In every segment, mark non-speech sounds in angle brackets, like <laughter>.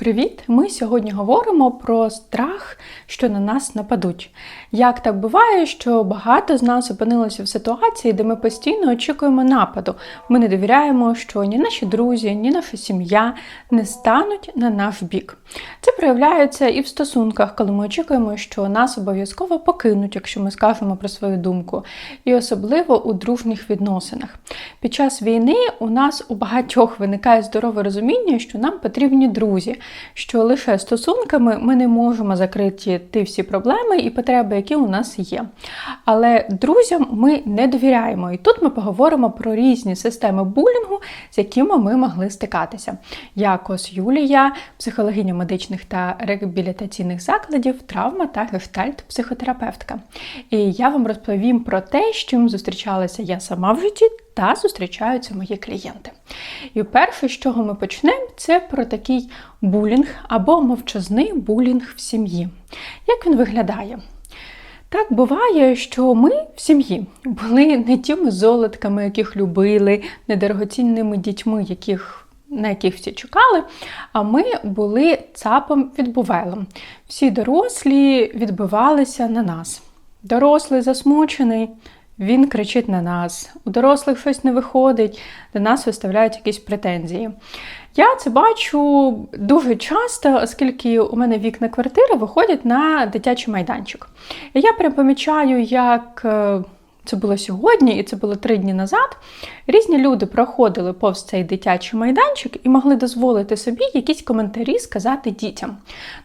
Привіт! Ми сьогодні говоримо про страх, що на нас нападуть. Як так буває, що багато з нас опинилося в ситуації, де ми постійно очікуємо нападу. Ми не довіряємо, що ні наші друзі, ні наша сім'я не стануть на наш бік. Це проявляється і в стосунках, коли ми очікуємо, що нас обов'язково покинуть, якщо ми скажемо про свою думку, і особливо у дружніх відносинах. Під час війни у нас у багатьох виникає здорове розуміння, що нам потрібні друзі що лише стосунками ми не можемо закрити ті всі проблеми і потреби, які у нас є. Але друзям ми не довіряємо. І тут ми поговоримо про різні системи булінгу, з якими ми могли стикатися. Я Кос Юлія, психологиня медичних та реабілітаційних закладів, травма та гештальт психотерапевтка. І я вам розповім про те, з чим зустрічалася я сама в житті та зустрічаються мої клієнти. І перше, з чого ми почнемо, це про такий булінг або мовчазний булінг в сім'ї. Як він виглядає? Так буває, що ми в сім'ї були не тими золотками, яких любили, не дорогоцінними дітьми, яких. На яких всі чекали, а ми були цапом відбувайлом. Всі дорослі відбивалися на нас. Дорослий засмучений, він кричить на нас, у дорослих щось не виходить, до нас виставляють якісь претензії. Я це бачу дуже часто, оскільки у мене вікна квартири виходять на дитячий майданчик. І я прям помічаю, як е, це було сьогодні, і це було три дні назад. Різні люди проходили повз цей дитячий майданчик і могли дозволити собі якісь коментарі сказати дітям.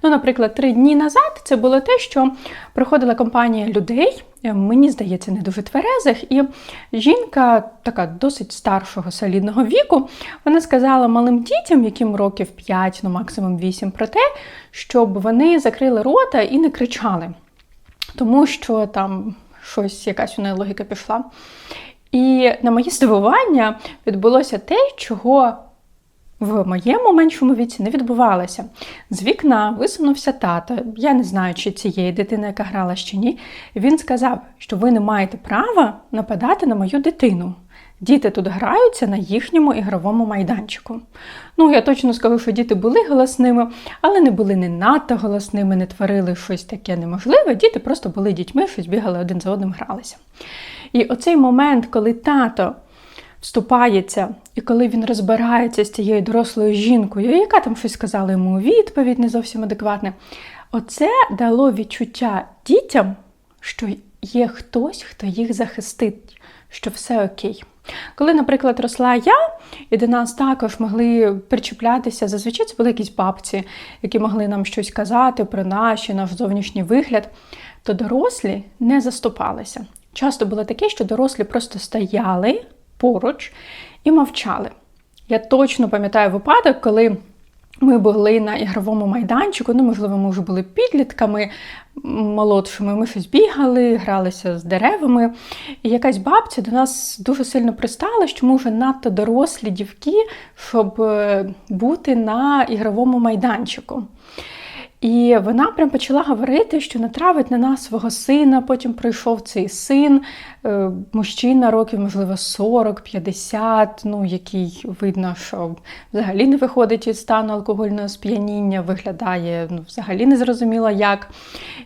Ну, наприклад, три дні назад це було те, що проходила компанія людей. Е, мені здається, не дуже тверезих, і жінка, така досить старшого солідного віку, вона сказала малим дітям, яким років 5, ну максимум 8, про те, щоб вони закрили рота і не кричали, тому що там щось, якась у неї логіка пішла. І на моє здивування відбулося те, чого в моєму меншому віці не відбувалося. З вікна висунувся тато. Я не знаю, чи цієї дитини, яка грала чи ні. Він сказав, що ви не маєте права нападати на мою дитину. Діти тут граються на їхньому ігровому майданчику. Ну, я точно скажу, що діти були голосними, але не були не надто голосними, не творили щось таке неможливе. Dіти просто були дітьми, щось бігали один за одним гралися. І оцей момент, коли тато вступається, і коли він розбирається з тією дорослою жінкою, яка там щось сказала йому у відповідь, не зовсім адекватне, оце дало відчуття дітям, що є хтось, хто їх захистить, що все окей. Коли, наприклад, росла я, і до нас також могли причіплятися, зазвичай це були якісь бабці, які могли нам щось казати про наші, наш зовнішній вигляд, то дорослі не заступалися. Часто було таке, що дорослі просто стояли поруч і мовчали. Я точно пам'ятаю випадок, коли ми були на ігровому майданчику, ну, можливо, ми вже були підлітками молодшими. Ми щось бігали, гралися з деревами. І якась бабця до нас дуже сильно пристала, що ми вже надто дорослі дівки, щоб е, бути на ігровому майданчику. І вона прям почала говорити, що натравить на нас свого сина. Потім прийшов цей син, е, мужчина років, можливо, 40-50, ну, який видно, що взагалі не виходить із стану алкогольного сп'яніння, виглядає ну, взагалі незрозуміло як.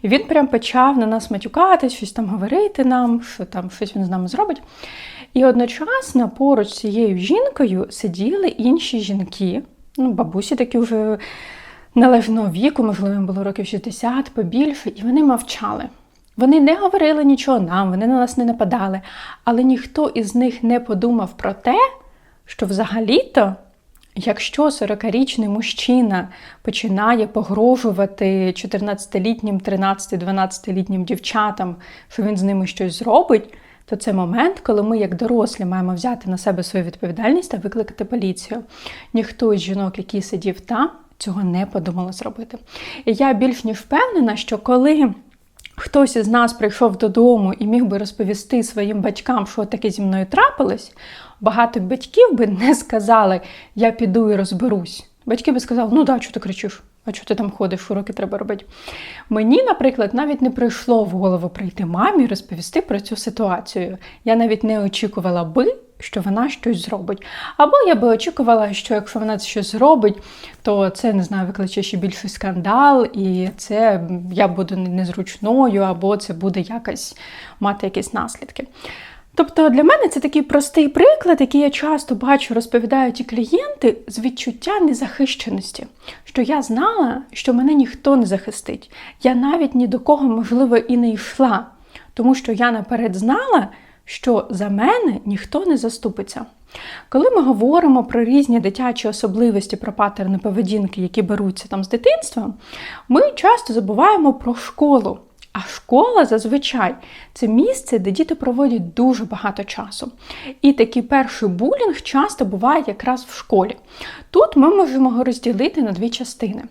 І він прям почав на нас матюкати, щось там говорити нам, що там щось він з нами зробить. І одночасно поруч з цією жінкою сиділи інші жінки, ну, бабусі такі вже належного віку, можливо, їм було років 60, побільше, і вони мовчали. Вони не говорили нічого нам, вони на нас не нападали, але ніхто із них не подумав про те, що взагалі-то, якщо 40-річний мужчина починає погрожувати 14-літнім, 13-12-літнім дівчатам, що він з ними щось зробить, то це момент, коли ми, як дорослі, маємо взяти на себе свою відповідальність та викликати поліцію. Ніхто із жінок, який сидів там, цього не подумала зробити. І я більш ніж впевнена, що коли хтось із нас прийшов додому і міг би розповісти своїм батькам, що таке зі мною трапилось, багато батьків би не сказали, я піду і розберусь. Батьки би сказали, ну да, чого ти кричиш? А чого ти там ходиш, уроки треба робити? Мені, наприклад, навіть не прийшло в голову прийти мамі розповісти про цю ситуацію. Я навіть не очікувала би, що вона щось зробить. Або я би очікувала, що якщо вона щось зробить, то це не знаю, викличе ще більший скандал, і це я буду незручною, або це буде якось мати якісь наслідки. Тобто для мене це такий простий приклад, який я часто бачу, розповідають і клієнти з відчуття незахищеності, що я знала, що мене ніхто не захистить. Я навіть ні до кого, можливо, і не йшла, тому що я наперед знала, що за мене ніхто не заступиться. Коли ми говоримо про різні дитячі особливості, про патерни поведінки, які беруться там з дитинства, ми часто забуваємо про школу. А школа зазвичай це місце, де діти проводять дуже багато часу. І такий перший булінг часто буває якраз в школі. Тут ми можемо його розділити на дві частини.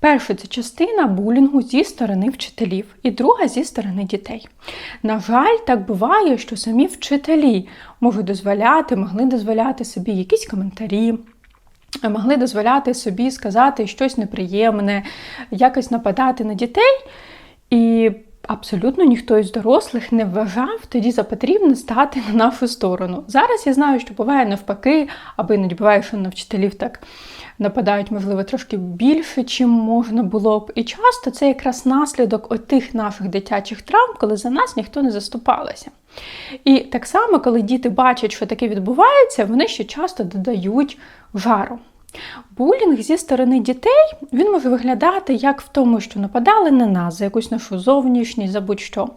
Перша це частина булінгу зі сторони вчителів, і друга зі сторони дітей. На жаль, так буває, що самі вчителі можуть дозволяти, могли дозволяти собі якісь коментарі. Могли дозволяти собі сказати щось неприємне, якось нападати на дітей. І абсолютно ніхто із дорослих не вважав тоді за потрібне стати на нашу сторону. Зараз я знаю, що буває навпаки, або іноді буває, що на вчителів так нападають, можливо, трошки більше, чим можна було б. І часто це якраз наслідок отих наших дитячих травм, коли за нас ніхто не заступалася. І так само, коли діти бачать, що таке відбувається, вони ще часто додають жару. Булінг зі сторони дітей він може виглядати як в тому, що нападали на нас за якусь нашу зовнішність, за будь-що.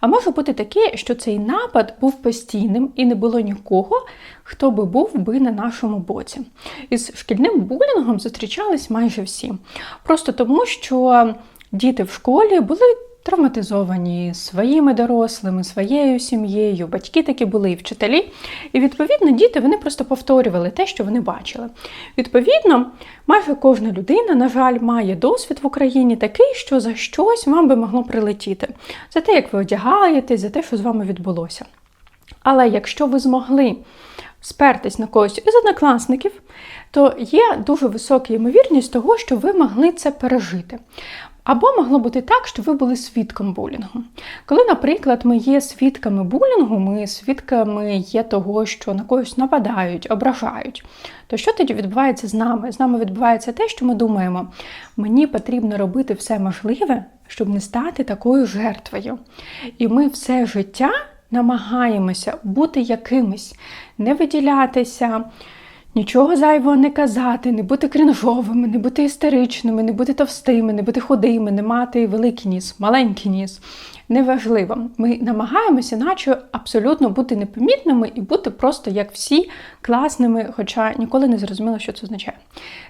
А може бути таке, що цей напад був постійним і не було нікого, хто би був би на нашому боці. Із шкільним булінгом зустрічались майже всі. Просто тому, що діти в школі були травматизовані своїми дорослими, своєю сім'єю, батьки такі були і вчителі. І відповідно діти вони просто повторювали те, що вони бачили. Відповідно, майже кожна людина, на жаль, має досвід в Україні такий, що за щось вам би могло прилетіти. За те, як ви одягаєтесь, за те, що з вами відбулося. Але якщо ви змогли спертись на когось із однокласників, то є дуже висока ймовірність того, що ви могли це пережити. Або могло бути так, що ви були свідком булінгу. Коли, наприклад, ми є свідками булінгу, ми свідками є того, що на когось нападають, ображають, то що тоді відбувається з нами? З нами відбувається те, що ми думаємо, мені потрібно робити все можливе, щоб не стати такою жертвою. І ми все життя намагаємося бути якимись, не виділятися. Нічого зайвого не казати, не бути крінжовими, не бути істеричними, не бути товстими, не бути худими, не мати великий ніс, маленький ніс. Неважливо. Ми намагаємося, наче абсолютно бути непомітними і бути просто як всі класними, хоча ніколи не зрозуміло, що це означає.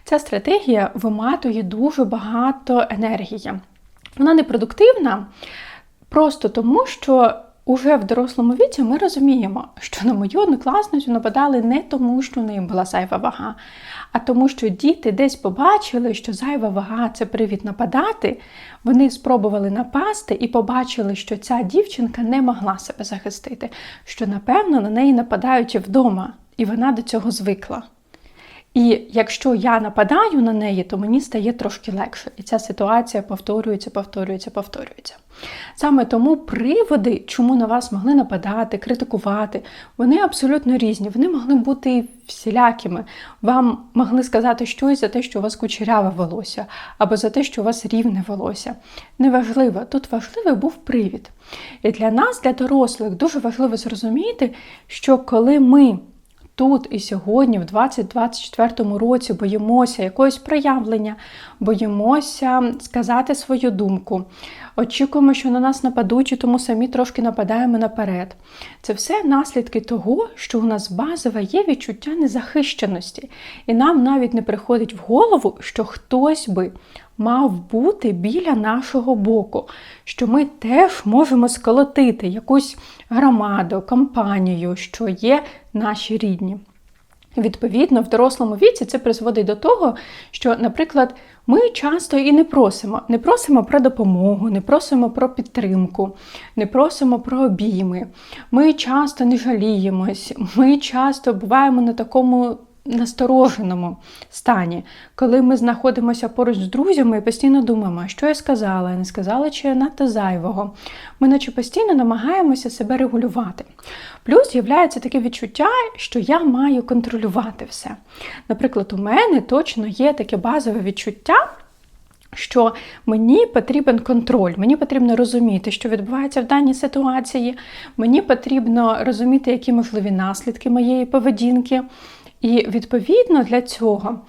Ця стратегія виматує дуже багато енергії. Вона непродуктивна просто тому, що Уже в дорослому віці ми розуміємо, що на мою однокласницю нападали не тому, що в неї була зайва вага, а тому, що діти десь побачили, що зайва вага це привід нападати. Вони спробували напасти і побачили, що ця дівчинка не могла себе захистити, що, напевно, на неї нападають вдома, і вона до цього звикла. І якщо я нападаю на неї, то мені стає трошки легше. І ця ситуація повторюється, повторюється, повторюється. Саме тому приводи, чому на вас могли нападати, критикувати, вони абсолютно різні. Вони могли бути всілякими. Вам могли сказати щось за те, що у вас кучеряве волосся, або за те, що у вас рівне волосся. Неважливо, тут важливий був привід. І для нас, для дорослих, дуже важливо зрозуміти, що коли ми тут і сьогодні, в 2024 році, боїмося якогось проявлення, боїмося сказати свою думку. Очікуємо, що на нас нападуть, і тому самі трошки нападаємо наперед. Це все наслідки того, що у нас базове є відчуття незахищеності, і нам навіть не приходить в голову, що хтось би мав бути біля нашого боку, що ми теж можемо сколотити якусь громаду, компанію, що є наші рідні. Відповідно, в дорослому віці це призводить до того, що, наприклад, ми часто і не просимо, не просимо про допомогу, не просимо про підтримку, не просимо про обійми. Ми часто не жаліємось, ми часто буваємо на такому настороженому стані, коли ми знаходимося поруч з друзями і постійно думаємо, що я сказала, я не сказала, чи я надто зайвого. Ми наче постійно намагаємося себе регулювати. Плюс з'являється таке відчуття, що я маю контролювати все. Наприклад, у мене точно є таке базове відчуття що мені потрібен контроль, мені потрібно розуміти, що відбувається в даній ситуації, мені потрібно розуміти, які можливі наслідки моєї поведінки. І відповідно для цього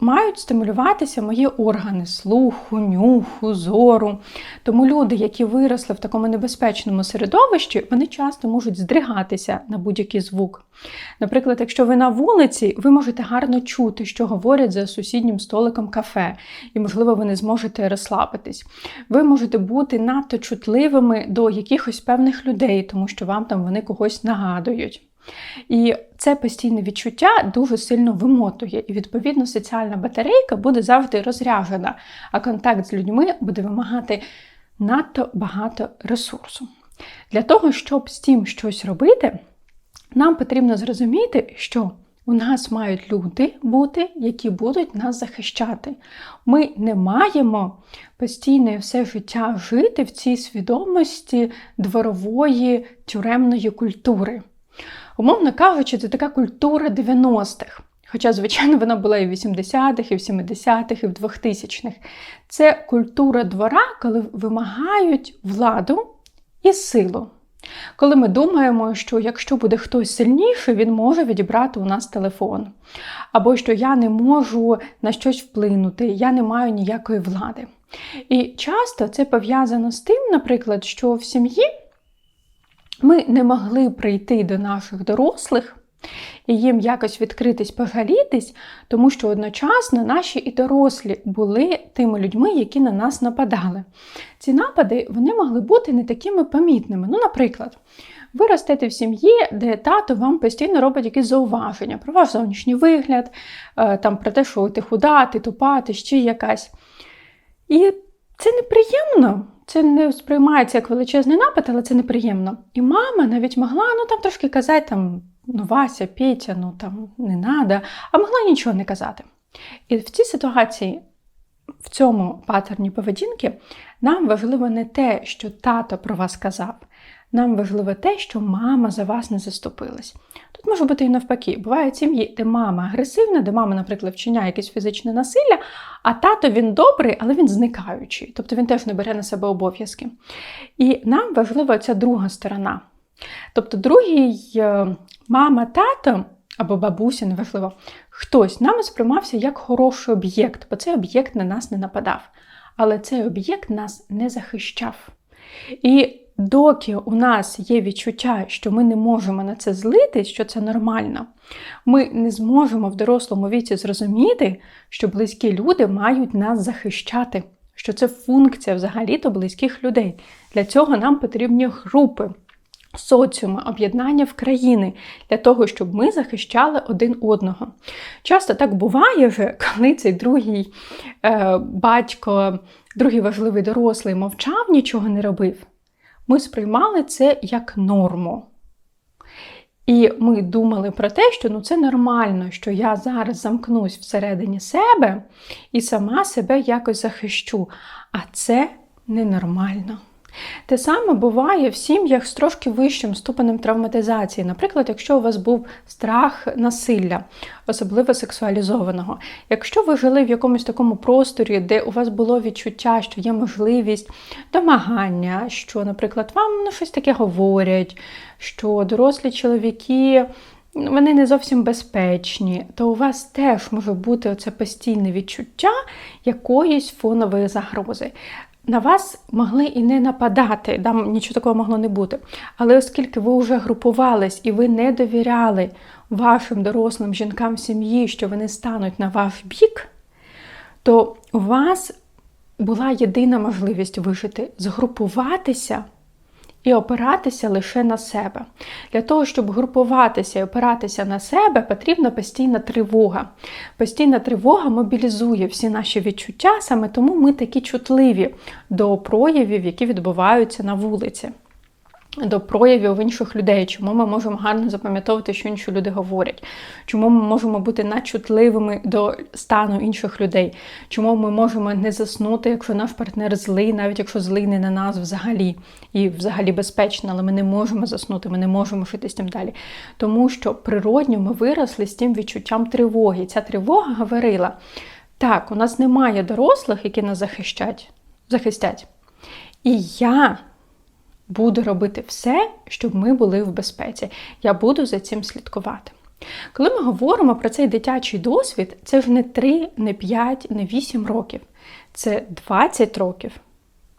мають стимулюватися мої органи слуху, нюху, зору. Тому люди, які виросли в такому небезпечному середовищі, вони часто можуть здригатися на будь-який звук. Наприклад, якщо ви на вулиці, ви можете гарно чути, що говорять за сусіднім столиком кафе, і, можливо, ви не зможете розслабитись. Ви можете бути надто чутливими до якихось певних людей, тому що вам там вони когось нагадують. І це постійне відчуття дуже сильно вимотує, і, відповідно, соціальна батарейка буде завжди розряджена, а контакт з людьми буде вимагати надто багато ресурсу. Для того, щоб з тим щось робити, нам потрібно зрозуміти, що у нас мають люди бути, які будуть нас захищати. Ми не маємо постійно все життя жити в цій свідомості дворової тюремної культури. Умовно кажучи, це така культура 90-х. Хоча, звичайно, вона була і в 80-х, і в 70-х, і в 2000-х. Це культура двора, коли вимагають владу і силу. Коли ми думаємо, що якщо буде хтось сильніший, він може відібрати у нас телефон. Або що я не можу на щось вплинути, я не маю ніякої влади. І часто це пов'язано з тим, наприклад, що в сім'ї ми не могли прийти до наших дорослих і їм якось відкритись, пожалітись, тому що одночасно наші і дорослі були тими людьми, які на нас нападали. Ці напади вони могли бути не такими помітними. Ну, наприклад, ви ростете в сім'ї, де тато вам постійно робить якісь зауваження про ваш зовнішній вигляд, е, там про те, що ти худа, ти тупа, ти ще якась. І це неприємно. Це не сприймається як величезний напад, але це неприємно. І мама навіть могла ну там трошки казати, там, ну Вася, Петя, ну там не надо, а могла нічого не казати. І в цій ситуації, в цьому паттерні поведінки, нам важливо не те, що тато про вас казав, нам важливо те, що мама за вас не заступилась. Тут може бути і навпаки. Бувають сім'ї, де мама агресивна, де мама, наприклад, вчиняє якесь фізичне насилля, а тато він добрий, але він зникаючий. Тобто він теж не бере на себе обов'язки. І нам важлива ця друга сторона. Тобто, другий е, мама, тато або бабуся, неважливо, хтось нами сприймався як хороший об'єкт, бо цей об'єкт на нас не нападав. Але цей об'єкт нас не захищав. І доки у нас є відчуття, що ми не можемо на це злитись, що це нормально, ми не зможемо в дорослому віці зрозуміти, що близькі люди мають нас захищати, що це функція взагалі-то близьких людей. Для цього нам потрібні групи. Соціуми, об'єднання в країни для того, щоб ми захищали один одного. Часто так буває, вже, <laughs> коли цей другий е, батько, другий важливий дорослий мовчав, нічого не робив ми сприймали це як норму. І ми думали про те, що ну це нормально, що я зараз замкнусь всередині себе і сама себе якось захищу. А це ненормально. Те саме буває в сім'ях з трошки вищим ступенем травматизації. Наприклад, якщо у вас був страх насилля, особливо сексуалізованого. Якщо ви жили в якомусь такому просторі, де у вас було відчуття, що є можливість домагання, що, наприклад, вам ну, щось таке говорять, що дорослі чоловіки. Вони не зовсім безпечні, то у вас теж може бути оце постійне відчуття якоїсь фонової загрози на вас могли і не нападати, там нічого такого могло не бути. Але оскільки ви вже групувались і ви не довіряли вашим дорослим жінкам сім'ї, що вони стануть на ваш бік, то у вас була єдина можливість вижити згрупуватися і опиратися лише на себе. Для того, щоб групуватися і опиратися на себе, потрібна постійна тривога. Постійна тривога мобілізує всі наші відчуття, саме тому ми такі чутливі до проявів, які відбуваються на вулиці. До проявів інших людей, чому ми можемо гарно запам'ятовувати, що інші люди говорять, чому ми можемо бути надчутливими до стану інших людей, чому ми можемо не заснути, якщо наш партнер злий, навіть якщо злий не на нас взагалі і взагалі безпечно, але ми не можемо заснути, ми не можемо жити з тим далі. Тому що природньо ми виросли з тим відчуттям тривоги. Ця тривога говорила: так, у нас немає дорослих, які нас захищать, захистять. І я буду робити все, щоб ми були в безпеці. Я буду за цим слідкувати. Коли ми говоримо про цей дитячий досвід, це ж не 3, не 5, не 8 років, це 20 років.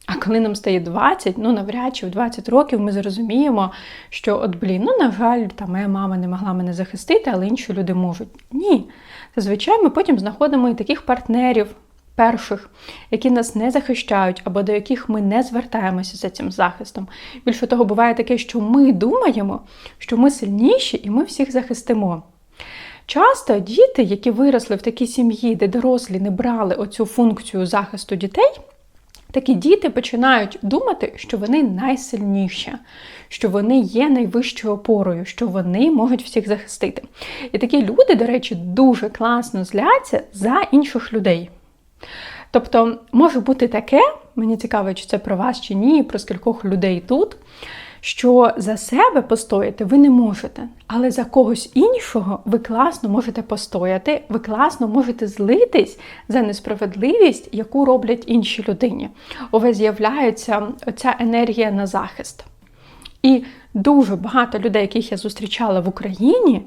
А коли нам стає 20, ну навряд чи в 20 років ми зрозуміємо, що от блін, ну на жаль, та моя мама не могла мене захистити, але інші люди можуть. Ні. Зазвичай ми потім знаходимо і таких партнерів, перших, які нас не захищають, або до яких ми не звертаємося за цим захистом. Більше того, буває таке, що ми думаємо, що ми сильніші і ми всіх захистимо. Часто діти, які виросли в такій сім'ї, де дорослі не брали оцю функцію захисту дітей, такі діти починають думати, що вони найсильніші, що вони є найвищою опорою, що вони можуть всіх захистити. І такі люди, до речі, дуже класно зляться за інших людей. Тобто, може бути таке, мені цікаво, чи це про вас чи ні, про скількох людей тут, що за себе постояти ви не можете, але за когось іншого ви класно можете постояти, ви класно можете злитись за несправедливість, яку роблять інші людині. У вас з'являється оця енергія на захист. І дуже багато людей, яких я зустрічала в Україні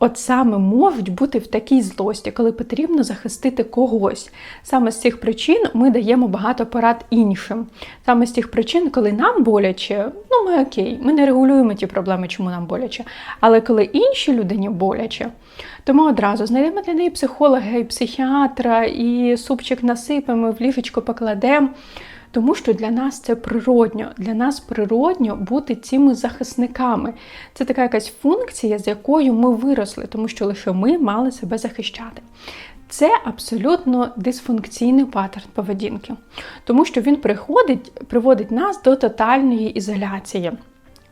от саме можуть бути в такій злості, коли потрібно захистити когось. Саме з цих причин ми даємо багато порад іншим. Саме з тих причин, коли нам боляче, ну ми окей, ми не регулюємо ті проблеми, чому нам боляче. Але коли іншій людині боляче, то ми одразу знайдемо для неї психолога і психіатра, і супчик насипемо, в ліжечко покладемо. Тому що для нас це природньо. Для нас природньо бути цими захисниками. Це така якась функція, з якою ми виросли, тому що лише ми мали себе захищати. Це абсолютно дисфункційний паттерн поведінки, тому що він приходить, приводить нас до тотальної ізоляції.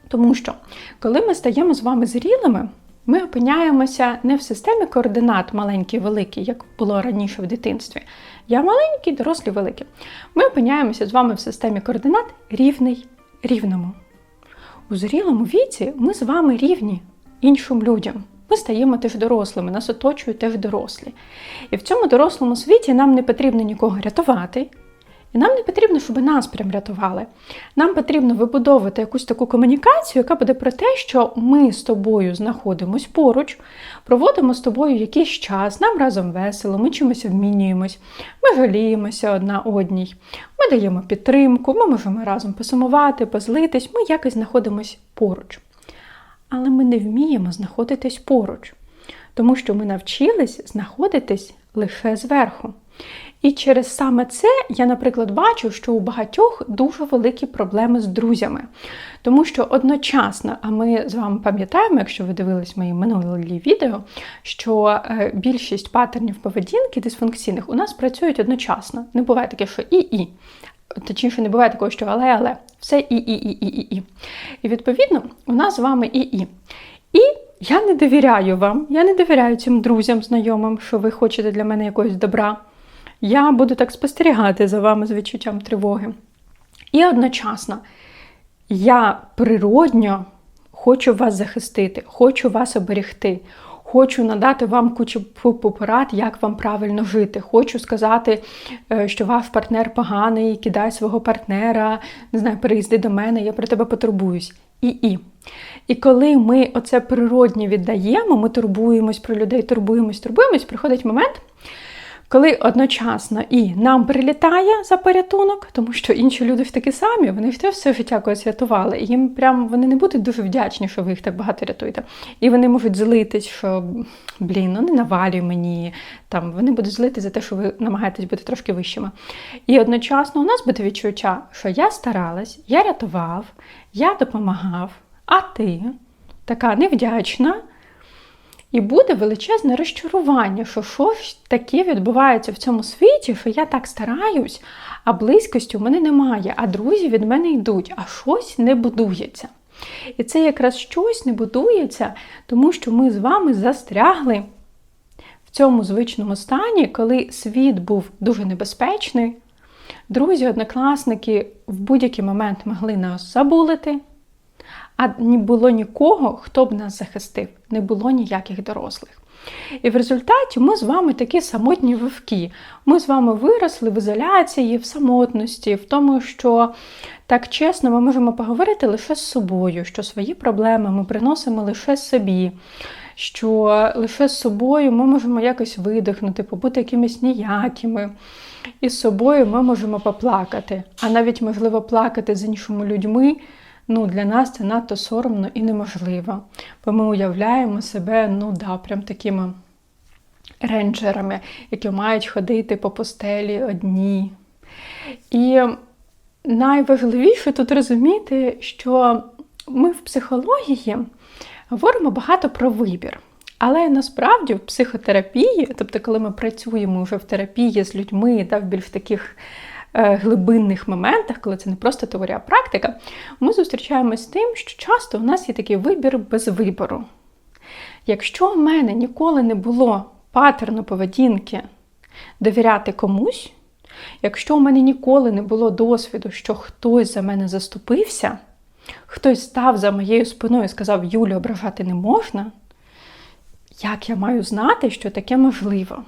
Тому що, коли ми стаємо з вами зрілими, ми опиняємося не в системі координат маленький, великий, як було раніше в дитинстві. Я маленький, дорослі великі. Ми опиняємося з вами в системі координат рівний рівному. У зрілому віці ми з вами рівні іншим людям. Ми стаємо теж дорослими, нас оточують теж дорослі. І в цьому дорослому світі нам не потрібно нікого рятувати. І нам не потрібно, щоб нас прям рятували. Нам потрібно вибудовувати якусь таку комунікацію, яка буде про те, що ми з тобою знаходимось поруч, проводимо з тобою якийсь час, нам разом весело, ми чимось обмінюємось, ми жаліємося одна одній, ми даємо підтримку, ми можемо разом посумувати, позлитись, ми якось знаходимось поруч. Але ми не вміємо знаходитись поруч, тому що ми навчились знаходитись лише зверху. І через саме це я, наприклад, бачу, що у багатьох дуже великі проблеми з друзями. Тому що одночасно, а ми з вами пам'ятаємо, якщо ви дивились мої минулі відео, що е, більшість паттернів поведінки дисфункційних у нас працюють одночасно. Не буває таке, що і-і. Точніше, не буває такого, що але-але, все і-і-і-і-і. І відповідно, у нас з вами і-і. І я не довіряю вам, я не довіряю цим друзям, знайомим, що ви хочете для мене якогось добра. Я буду так спостерігати за вами з відчуттям тривоги. І одночасно я природньо хочу вас захистити, хочу вас оберегти. Хочу надати вам кучу порад, як вам правильно жити. Хочу сказати, е, що ваш партнер поганий, кидай свого партнера, не знаю, переїзди до мене, я про тебе потурбуюсь. І і. І коли ми оце природнє віддаємо, ми турбуємось про людей, турбуємось, турбуємось, приходить момент, коли одночасно і нам прилітає за порятунок, тому що інші люди ж такі самі, вони ж теж все життя когось рятували. І їм прям вони не будуть дуже вдячні, що ви їх так багато рятуєте. І вони можуть злитись, що блін, ну не навалюй мені. Там Вони будуть злитись за те, що ви намагаєтесь бути трошки вищими. І одночасно у нас буде відчуття, що я старалась, я рятував, я допомагав, а ти така невдячна. І буде величезне розчарування, що щось таке відбувається в цьому світі, що я так стараюсь, а близькості у мене немає, а друзі від мене йдуть, а щось не будується. І це якраз щось не будується, тому що ми з вами застрягли в цьому звичному стані, коли світ був дуже небезпечний. Друзі, однокласники в будь-який момент могли нас забулити, а не було нікого, хто б нас захистив, не було ніяких дорослих. І в результаті ми з вами такі самотні вовки. Ми з вами виросли в ізоляції, в самотності, в тому, що так чесно, ми можемо поговорити лише з собою, що свої проблеми ми приносимо лише собі, що лише з собою ми можемо якось видихнути, побути якимись ніякими. І з собою ми можемо поплакати, а навіть можливо плакати з іншими людьми. Ну, для нас це надто соромно і неможливо. Бо ми уявляємо себе, ну да, прям такими рейнджерами, які мають ходити по постелі одні. І найважливіше тут розуміти, що ми в психології говоримо багато про вибір. Але насправді в психотерапії, тобто, коли ми працюємо вже в терапії з людьми, да, в більш таких глибинних моментах, коли це не просто теорія, а практика, ми зустрічаємось з тим, що часто у нас є такий вибір без вибору. Якщо в мене ніколи не було паттерну поведінки довіряти комусь, якщо у мене ніколи не було досвіду, що хтось за мене заступився, хтось став за моєю спиною і сказав, Юлю, ображати не можна як я маю знати, що таке можливо?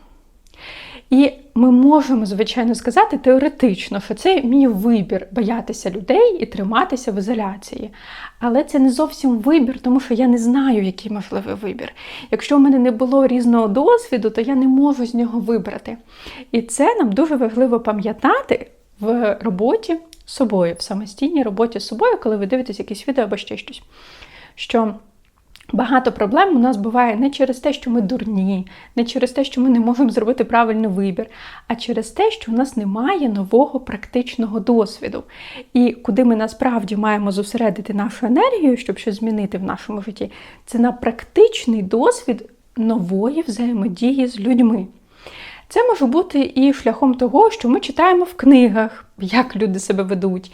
І ми можемо, звичайно, сказати теоретично, що це мій вибір боятися людей і триматися в ізоляції. Але це не зовсім вибір, тому що я не знаю, який можливий вибір. Якщо в мене не було різного досвіду, то я не можу з нього вибрати. І це нам дуже важливо пам'ятати в роботі з собою, в самостійній роботі з собою, коли ви дивитесь якісь відео або ще щось. Що Багато проблем у нас буває не через те, що ми дурні, не через те, що ми не можемо зробити правильний вибір, а через те, що у нас немає нового практичного досвіду. І куди ми насправді маємо зосередити нашу енергію, щоб щось змінити в нашому житті, це на практичний досвід нової взаємодії з людьми. Це може бути і шляхом того, що ми читаємо в книгах, як люди себе ведуть.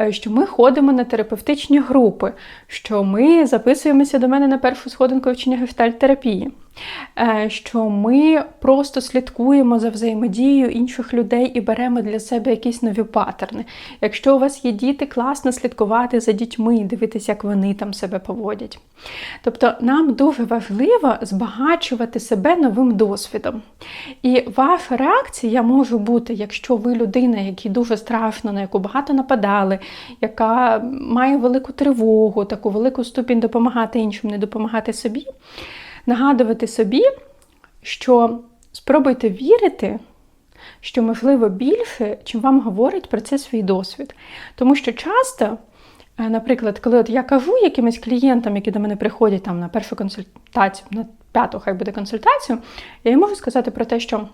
Е, що ми ходимо на терапевтичні групи, що ми записуємося до мене на першу сходинку вчення гештальтерапії. Е, що ми просто слідкуємо за взаємодією інших людей і беремо для себе якісь нові паттерни. Якщо у вас є діти, класно слідкувати за дітьми дивитися, як вони там себе поводять. Тобто нам дуже важливо збагачувати себе новим досвідом. І ваша реакція може бути, якщо ви людина, якій дуже страшно, на яку багато нападали, яка має велику тривогу, таку велику ступінь допомагати іншим, не допомагати собі нагадувати собі, що спробуйте вірити, що можливо більше, чим вам говорить про це свій досвід. Тому що часто, е, наприклад, коли от я кажу якимось клієнтам, які до мене приходять там на першу консультацію, на п'яту, хай буде консультацію, я їм можу сказати про те, що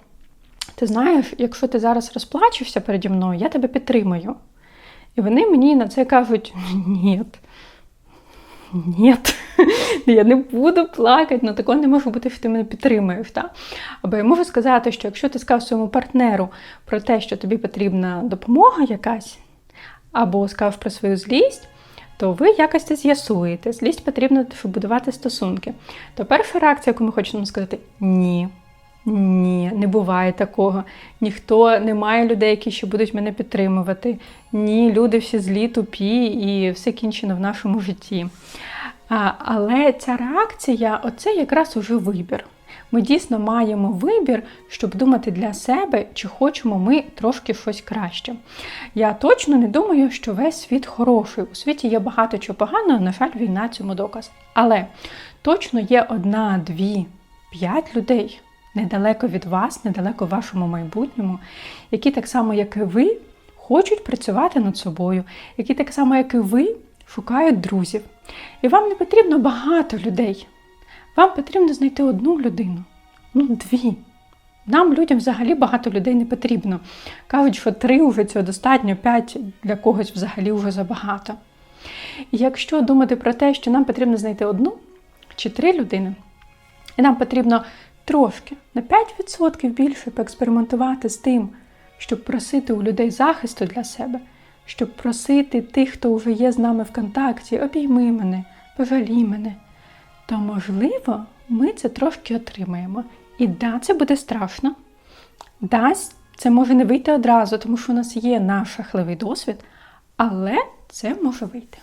ти знаєш, якщо ти зараз розплачешся переді мною, я тебе підтримую. І вони мені на це кажуть: ні, ні, я не буду плакати, ну такого не може бути, що ти мене підтримуєш. Та? Або я можу сказати, що якщо ти сказав своєму партнеру про те, що тобі потрібна допомога якась, або сказав про свою злість, то ви якось це з'ясуєте. Злість потрібно, будувати стосунки. То перша реакція, яку ми хочемо сказати, ні. Ні, не буває такого. Ніхто не має людей, які ще будуть мене підтримувати. Ні, люди всі злі, тупі і все кінчено в нашому житті. А, Але ця реакція оце якраз уже вибір. Ми дійсно маємо вибір, щоб думати для себе, чи хочемо ми трошки щось краще. Я точно не думаю, що весь світ хороший. У світі є багато чого поганого, на жаль, війна цьому доказ. Але точно є одна, дві, п'ять людей недалеко від вас, недалеко вашому майбутньому, які так само, як і ви, хочуть працювати над собою, які так само, як і ви, шукають друзів. І вам не потрібно багато людей. Вам потрібно знайти одну людину, ну дві. Нам, людям, взагалі багато людей не потрібно. Кажуть, що три вже цього достатньо, п'ять для когось взагалі вже забагато. І якщо думати про те, що нам потрібно знайти одну чи три людини, і нам потрібно трошки на 5% більше поекспериментувати з тим, щоб просити у людей захисту для себе, щоб просити тих, хто вже є з нами в контакті, обійми мене, пожалій мене, то можливо ми це трошки отримаємо. І да, це буде страшно. Да, це може не вийти одразу, тому що у нас є наш жахливий досвід, але це може вийти.